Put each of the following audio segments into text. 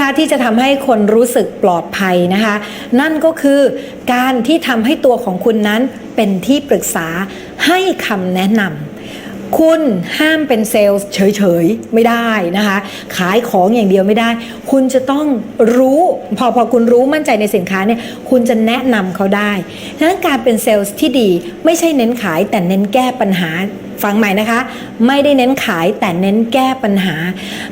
คะที่จะทำให้คนรู้สึกปลอดภัยนะคะ นั่นก็คือการที่ทำให้ตัวของคุณนั้นเป็นที่ปรึกษาให้คำแนะนำคุณห้ามเป็นเซลล์เฉยๆ ไม่ได้นะคะ ขายของอย่างเดียวไม่ได้ คุณจะต้องรู้ พอพอคุณรู้มั่นใจในสินค้าเนี่ยคุณจะแนะนำเขาได้ฉะนั้นการเป็นเซลล์ที่ดีไม่ใช่เน้นขายแต่เน้นแก้ปัญหา ฟังใหม่นะคะ ไม่ได้เน้นขายแต่เน้นแก้ปัญหา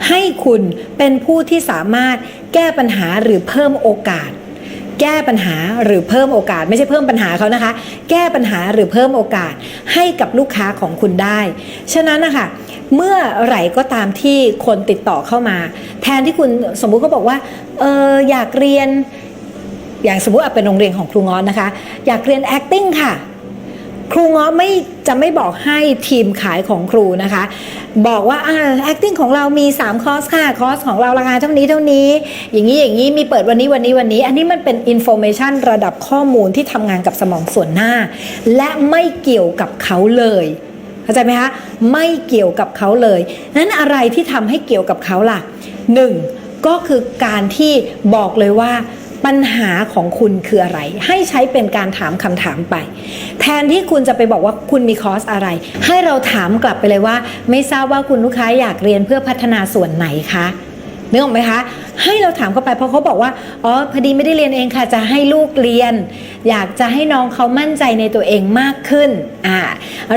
ให้คุณเป็นผู้ที่สามารถแก้ปัญหาหรือเพิ่มโอกาส แก้ปัญหาหรือเพิ่มโอกาส ไม่ใช่เพิ่มปัญหาเขานะคะ แก้ปัญหาหรือเพิ่มโอกาสให้กับลูกค้าของคุณได้ ฉะนั้นนะคะเมื่อไหร่ก็ตามที่คนติดต่อเข้ามา แทนที่คุณสมมุติเขาบอกว่าเอออยากเรียนอย่างสมมุติเป็นโรงเรียนของครูงอนนะคะ อยากเรียน acting ค่ะ ครูง้อไม่จะไม่บอกให้ทีมขายของครูนะคะ บอกว่าอ่า acting ของเรามี 3 คอร์สค่ะ คอร์สของเราราคาเท่านี้เท่านี้ อย่างนี้อย่างนี้มีเปิดวันนี้วันนี้วันนี้ อันนี้มันเป็น information ระดับข้อมูลที่ทำงานกับสมองส่วนหน้า และไม่เกี่ยวกับเขาเลยเข้าใจไหมคะไม่เกี่ยวกับเขาเลยนั้นอะไรที่ทำให้เกี่ยวกับเขาล่ะหนึ่งก็คือการที่บอกเลยว่า ปัญหาของคุณคืออะไร ให้ใช้เป็นการถามคำถามไป แทนที่คุณจะไปบอกว่าคุณมีคอร์สอะไร ให้เราถามกลับไปเลยว่า ไม่ทราบว่าคุณลูกค้าอยากเรียนเพื่อพัฒนาส่วนไหนคะนึกออกไหมคะ ให้เราถามเข้าไปเพราะเขาบอกว่าอ๋อพอดีไม่ได้เรียนเองค่ะจะให้ลูกเรียน อยากจะให้น้องเขามั่นใจในตัวเองมากขึ้นอ่า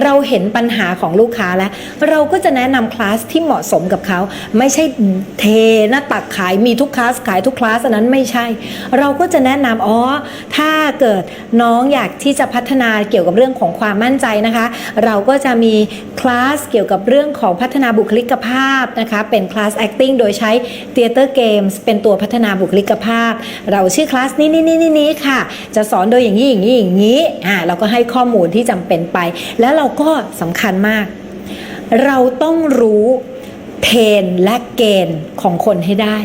เราเห็นปัญหาของลูกค้าแล้ว เราก็จะแนะนำคลาสที่เหมาะสมกับเขา ไม่ใช่เทหน้าตักขายมีทุกคลาสขายทุกคลาสอันนั้นไม่ใช่ เราก็จะแนะนำอ๋อถ้าเกิดน้องอยากที่จะพัฒนาเกี่ยวกับเรื่องของความมั่นใจนะคะ เราก็จะมีคลาสเกี่ยวกับเรื่องของพัฒนาบุคลิกภาพนะคะเป็นคลาส acting โดยใช้ theater games เป็นตัวพัฒนาบุคลิกภาพ เราชื่อคลาสนี้นี้นี้นี้ค่ะ จะสอนโดยอย่างนี้อย่างนี้อย่างนี้อ่าเราก็ให้ข้อมูลที่จำเป็นไป แล้วเราก็สำคัญมาก เราต้องรู้เพนและเกณฑ์ของคนให้ได้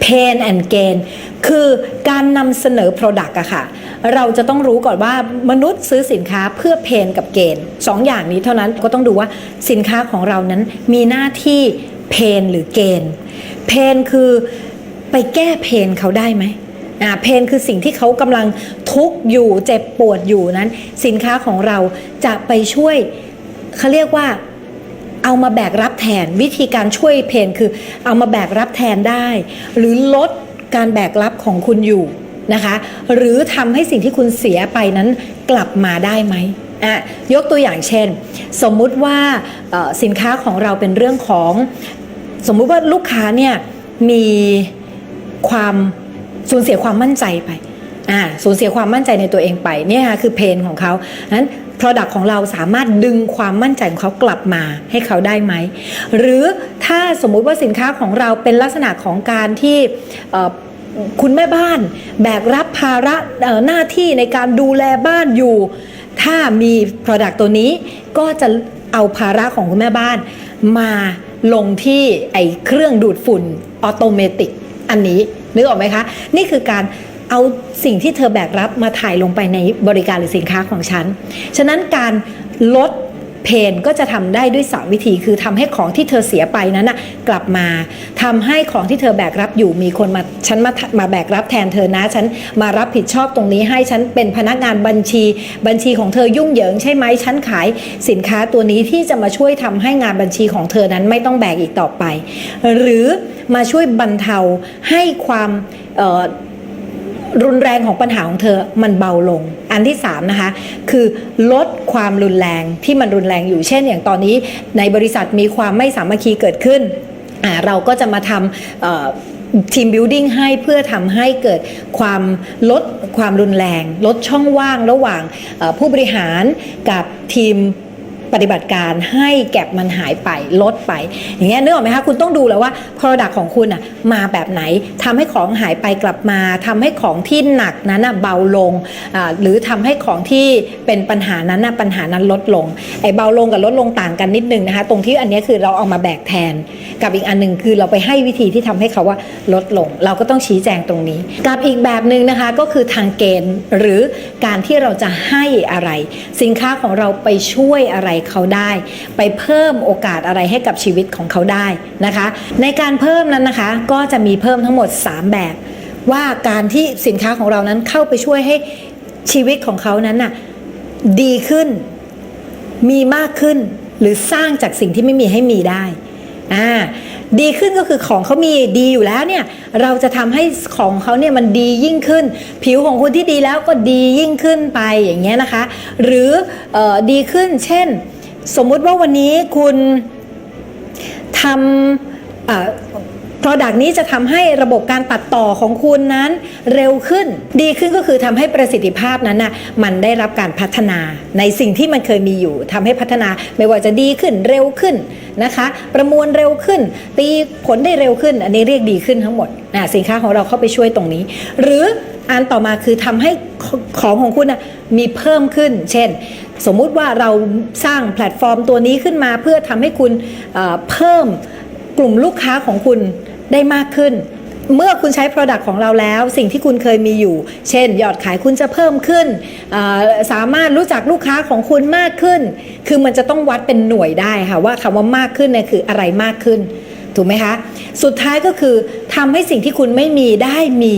เพนแอนเกณฑ์คือการนำเสนอ Product อะค่ะ เราจะต้องรู้ก่อนว่ามนุษย์ซื้อสินค้าเพื่อเพนกับเกณฑ์สองอย่างนี้เท่านั้นก็ต้องดูว่าสินค้าของเรานั้นมีหน้าที่ เพนหรือเกณฑ์เพนคือไปแก้เพนเขาได้ไหมอ่าเพนคือสิ่งที่เขากำลังทุกข์อยู่เจ็บปวดอยู่นั้น สินค้าของเราจะไปช่วยเขาเรียกว่าเอามาแบกรับแทนวิธีการช่วยเพนคือเอามาแบกรับแทนได้ หรือลดการแบกรับของคุณอยู่นะคะ หรือทำให้สิ่งที่คุณเสียไปนั้นกลับมาได้ไหม อะยกตัวอย่างเช่น สมมุติว่าสินค้าของเราเป็นเรื่องของ สมมุติว่าลูกค้าเนี่ยมีความสูญเสียความมั่นใจไปอ่าสูญเสียความมั่นใจในตัวเองไปเนี่ยค่ะคือเพนของเขานั้น Product ของเราสามารถดึงความมั่นใจของเขากลับมาให้เขาได้ไหม หรือถ้าสมมุติว่าสินค้าของเราเป็นลักษณะของการที่คุณแม่บ้านแบกรับภาระหน้าที่ในการดูแลบ้านอยู่ ถ้ามี Product ตัวนี้ก็จะเอาภาระของคุณแม่บ้าน มาลงที่ไอเครื่องดูดฝุ่นออโตเมติกอันนี้นึกออกไหมคะ นี่คือการเอาสิ่งที่เธอแบกรับมาถ่ายลงไปในบริการหรือสินค้าของฉัน ฉะนั้นการลด เพนก็จะทำได้ด้วยสามวิธี คือทำให้ของที่เธอเสียไปนั้นนะกลับมาทำให้ของที่เธอแบกรับอยู่มีคนมาฉันมามาแบกรับแทนเธอนะ ฉันมารับผิดชอบตรงนี้ให้ฉันเป็นพนักงานบัญชี บัญชีของเธอยุ่งเหยิงใช่ไหมฉันขายสินค้าตัวนี้ที่จะมาช่วยทำให้งานบัญชีของเธอนั้นไม่ต้องแบกอีกต่อไป หรือมาช่วยบรรเทาให้ความ รุนแรงของปัญหาของเธอมันเบาลง อันที่3นะคะคือลดความรุนแรงที่มันรุนแรงอยู่เช่น อย่างตอนนี้ในบริษัทมีความไม่สามัคคีเกิดขึ้นอ่าเราก็จะมาทำทีมบิวดิ้งให้เพื่อทำให้เกิดความลดความรุนแรง ลดช่องว่างระหว่างผู้บริหารกับทีม ปฏิบัติการให้แก็บมันหายไปลดไป อย่างเงี้ยนึกออกไหมคะคุณต้องดูแล้วว่า Product ของคุณอะมาแบบไหนทำให้ของหายไปกลับมาทำให้ของที่หนักนั้นอะเบาลงอ่าหรือทำให้ของที่เป็นปัญหานั้นอะปัญหานั้นลดลงไอ้เบาลงกับลดลงต่างกันนิดนึงนะคะ ตรงที่อันนี้คือเราเอามาแบกแทน กับอีกอันหนึ่งคือเราไปให้วิธีที่ทำให้เขาว่าลดลง เราก็ต้องชี้แจงตรงนี้ กับอีกแบบหนึ่งนะคะก็คือทางเกณฑ์หรือการที่เราจะให้อะไร สินค้าของเราไปช่วยอะไรเขาได้ ไปเพิ่มโอกาสอะไรให้กับชีวิตของเขาได้นะคะ ในการเพิ่มนั้นนะคะ ก็จะมีเพิ่มทั้งหมด 3 แบบ ว่าการที่สินค้าของเรานั้นเข้าไปช่วยให้ชีวิตของเขานั้นน่ะดีขึ้นมีมากขึ้นหรือสร้างจากสิ่งที่ไม่มีให้มีได้อ่า ดีขึ้นก็คือของเขามีดีอยู่แล้วเนี่ยเราจะทำให้ของเขาเนี่ยมันดียิ่งขึ้น ผิวของคุณที่ดีแล้วก็ดียิ่งขึ้นไปอย่างเงี้ยนะคะ หรือออดีขึ้นเช่น สมมุติว่าวันนี้คุณทำ Product นี้จะทำให้ระบบการตัดต่อของคุณนั้นเร็วขึ้น ดีขึ้นก็คือทำให้ประสิทธิภาพนั้นน่ะมันได้รับการพัฒนาในสิ่งที่มันเคยมีอยู่ทำให้พัฒนาไม่ว่าจะดีขึ้นเร็วขึ้นนะคะ ประมวลเร็วขึ้น ตีผลได้เร็วขึ้น อันนี้เรียกดีขึ้นทั้งหมดนะสินค้าของเราเข้าไปช่วยตรงนี้ หรืออันต่อมาคือทำให้ของของคุณนะมีเพิ่มขึ้น เช่น สมมุติว่าเราสร้างแพลตฟอร์มตัวนี้ขึ้นมาเพื่อทำให้คุณเพิ่มกลุ่มลูกค้าของคุณ ได้มากขึ้น เมื่อคุณใช้ Product ของเราแล้ว สิ่งที่คุณเคยมีอยู่ เช่น ยอดขายคุณจะเพิ่มขึ้น สามารถรู้จักลูกค้าของคุณมากขึ้น คือมันจะต้องวัดเป็นหน่วยได้ค่ะว่าคำว่ามากขึ้นเนี่ยคืออะไรมากขึ้น ถูกไหมคะ สุดท้ายก็คือทำให้สิ่งที่คุณไม่มีได้มี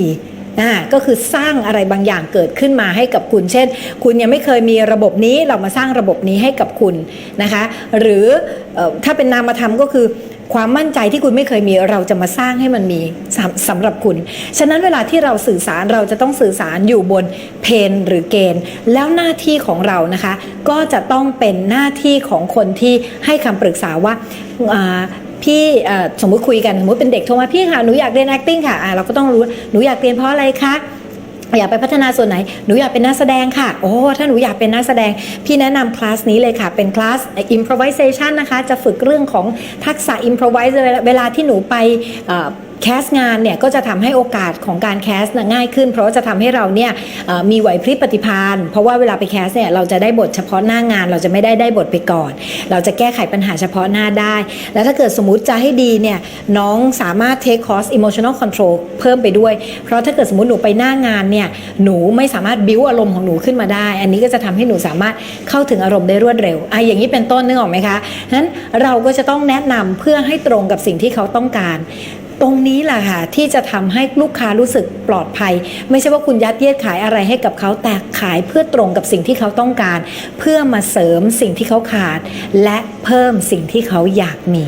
ก็คือสร้างอะไรบางอย่างเกิดขึ้นมาให้กับคุณ เช่น คุณยังไม่เคยมีระบบนี้เรามาสร้างระบบนี้ให้กับคุณนะคะ หรือเออถ้าเป็นนามธรรมก็คือ ความมั่นใจที่คุณไม่เคยมีเราจะมาสร้างให้มันมีสำสำหรับคุณ ฉะนั้นเวลาที่เราสื่อสารเราจะต้องสื่อสารอยู่บนเพนหรือเกณฑ์ แล้วหน้าที่ของเรานะคะ ก็จะต้องเป็นหน้าที่ของคนที่ให้คำปรึกษาว่าพี่สมมุติคุยกันสมมติเป็นเด็กโทรมาพี่ค่ะหนูอยากเรียน acting ค่ะเราก็ต้องรู้หนูอยากเรียนเพราะอะไรคะ อยากไปพัฒนาส่วนไหน หนูอยากเป็นนักแสดงค่ะ โอ้ ถ้าหนูอยากเป็นนักแสดง พี่แนะนำคลาสนี้เลยค่ะ เป็นคลาส improvisation นะคะ จะฝึกเรื่องของทักษะ improvise เวลาเวลาที่หนูไป แคสงานเนี่ยก็จะทำให้โอกาสของการแคสง่ายขึ้น เพราะจะทำให้เราเนี่ยมีไหวพริบปฏิภาณเพราะว่าเวลาไปแคสเนี่ยเราจะได้บทเฉพาะหน้างาน เราจะไม่ได้ได้บทไปก่อน เราจะแก้ไขปัญหาเฉพาะหน้าได้ แล้วถ้าเกิดสมมติจะให้ดีเนี่ยน้องสามารถ take course emotional control เพิ่มไปด้วย เพราะถ้าเกิดสมมติหนูไปหน้างานเนี่ยหนูไม่สามารถบิ้วอารมณ์ของหนูขึ้นมาได้ อันนี้ก็จะทำให้หนูสามารถเข้าถึงอารมณ์ได้รวดเร็วไอะอย่างนี้เป็นต้นนึกออกไหมคะนั้นเราก็จะต้องแนะนำเพื่อให้ตรงกับสิ่งที่เขาต้องการ ตรงนี้แหละค่ะที่จะทำให้ลูกค้ารู้สึกปลอดภัย ไม่ใช่ว่าคุณยัดเยียดขายอะไรให้กับเขาแต่ขายเพื่อตรงกับสิ่งที่เขาต้องการ เพื่อมาเสริมสิ่งที่เขาขาด และเพิ่มสิ่งที่เขาอยากมี